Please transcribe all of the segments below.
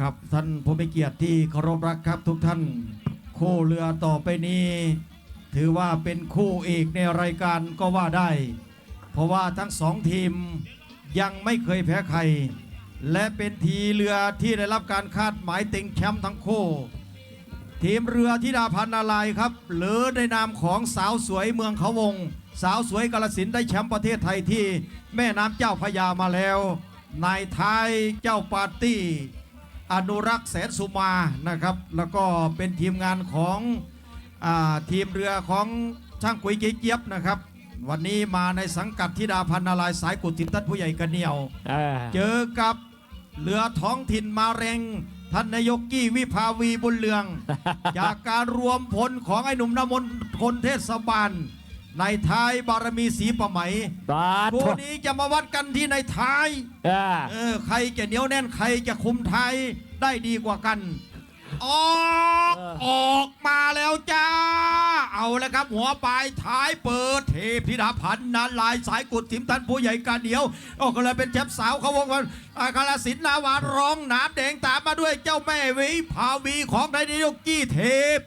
ครับท่านผู้มีเกียรติที่เคารพรักครับทุกท่าน คู่เรือต่อไปนี้ ถือว่าเป็นคู่เอกในรายการก็ว่าได้ เพราะว่าทั้งสองทีมยังไม่เคยแพ้ใคร และเป็นทีเรือที่ได้รับการคาดหมายติงแชมป์ทั้งคู่ ทีมเรือธิดาพันนาลายครับ หรือในนามของสาวสวยเมืองเขาวง สาวสวยกาลสินได้แชมป์ประเทศไทยที่แม่น้ำเจ้าพระยามาแล้วนายท้ายเจ้าปาร์ตี้ อนุรักษ์แสนสุมานะครับ แล้วก็เป็นทีมงานของอาทีมเรือของช่างกุยเจี๊ยบนะครับ วันนี้มาในสังกัดธิดาพันนาลายณ์สายกุฏิทัศน์ผู้ใหญ่กระเหนียวอ่าเจอกับเรือท้องถิ่นมาเร็งท่านนายกกี้วิภาวีบุญเลือง จากการรวมพลของไอ้หนุ่มนามนคนเทศบาล ในท้ายบารมีสีประไหมบาทคู่นี้จะมาวัดกันที่ในท้ายอ่าเออใครจะเหนียวแน่นใครจะคุมไทยได้ดีกว่ากัน ออกเออออกมาแล้วจ้าเอา แล้วครับ หัวปลายท้ายเปิดเทพธิดาพันนันลายสายกุดทิมทันผู้ใหญ่การเดียวออกก็เลยเป็นแชมป์สาวเขาวงกันอาคาลสินนาวาร้องหนามแดงตามมาด้วยเจ้าแม่วิภาวีของนายนายกกี้เท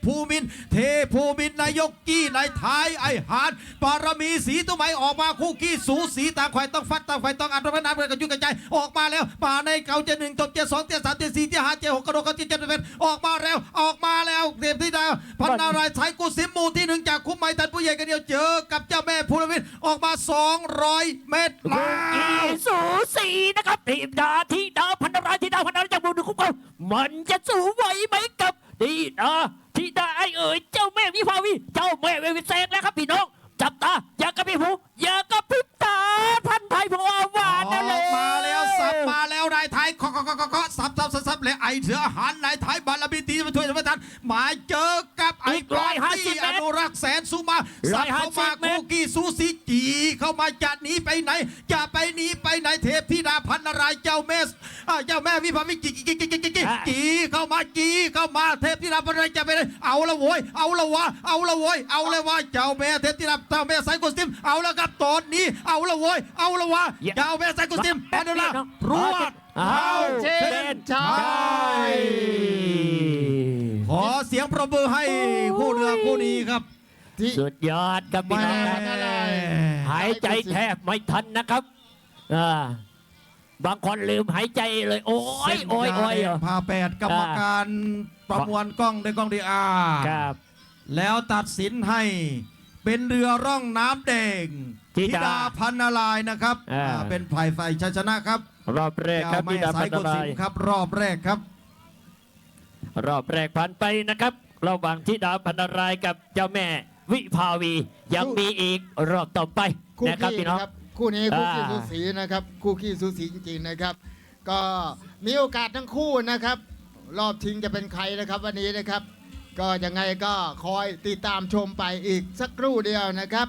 ภูมิน เทภูมินนายกกี้นายท้ายไอหานปารมีสีตุ้มไหม่ออกมาคู่กี้สูสีต่างฝ่ายต้องฟัดต่างฝ่ายต้องอัดระน้ำกันยุ่งกันใจออกมาแล้วมาในเก่าเจหนึ่งตบเจสองเจสามเจสี่เจห้าเจหกกระโดดกระจิเจเป็นออกมาแล้วออกมาแล้วเตรียมที่ดาพันนารายสายกุศิมหมู่ที่หนึ่งึ่งจากคุ้มไม้ตันผู้ใหญ่กันเดียวเจอกับเจ้าแม่ภูรวิทย์ออกมา 200 เมตรมาสูสีนะครับทีมดาทีดาพันธราทีดาพันธราจากบุญคุ้มเขามันจะสู้ไหวไหมกับทีดาทีดาไอเอ๋ยเจ้าแม่วิภาวี เจ้าแม่เววิเซกแล้วครับพี่น้องจับตาอย่ากระพริบหู เลยไอเสือหันนายไทยบาลบีตีมาช่วยสมทันมาเจอกับไอ้กรอยที่อนุรักษ์แสนสุมาสับเข้ามาคู่กี้สูสีจีเข้ามาจะหนีไปไหน จะไปหนีไปไหนเทพธิดาพันนารายณ์เจ้าแม่ อ่าเจ้าแม่วิภาวิจีจีจีจีจีจีจีเข้ามาจีเข้ามาเทพธิดาพันนารจะไปไหนเอาละโว้ยเอาละวะเอาละโว้ยเอาลยว่าเจ้าแม่เทพธิดาเจ้าแม่สายกุศิมเอาละครับตอนนี้เอาละโว้ยเอาละวะเจ้าแม่สายกุศิมแอนดล่ารวดเอาเช่นชายขอเสียงประมือให้คู่เรือคู่นี้ครับสุดยอดครับพี่น้องหายใจแทบไม่ทันนะครับอ่า บางคนลืมหายใจเลย โอ้ยโอ้ยโอ้ย พาแปดกรรมการประมวลกล้องด้วยกล้องดีอาครับ แล้วตัดสินให้เป็นเรือร่องน้ำแดงธิธิดาดาพันนารายณ์นะครับอ่า อ่าเป็นฝ่ายฝ่ายชัยชนะครับรอบแรกครับเจ้าพี่แม่ดาสาพัยนกุนาศิรามยครับ รอบแรกครับ รอบแรกผ่านไปนะครับ ระหว่างที่ดาวพันนารายกับเจ้าแม่วิภาวียังมีอีกรอบต่อไปคู่นะครับขี้พี่น้อง นะครับ คู่นี้คู่ขี้อ่าสูสีนะครับ คู่ขี้สูสีจริงๆนะครับ ก็มีโอกาสทั้งคู่นะครับ รอบชิงจะเป็นใครนะครับวันนี้นะครับ ก็ยังไงก็คอยติดตามชมไปอีกสักครู่เดียวนะครับ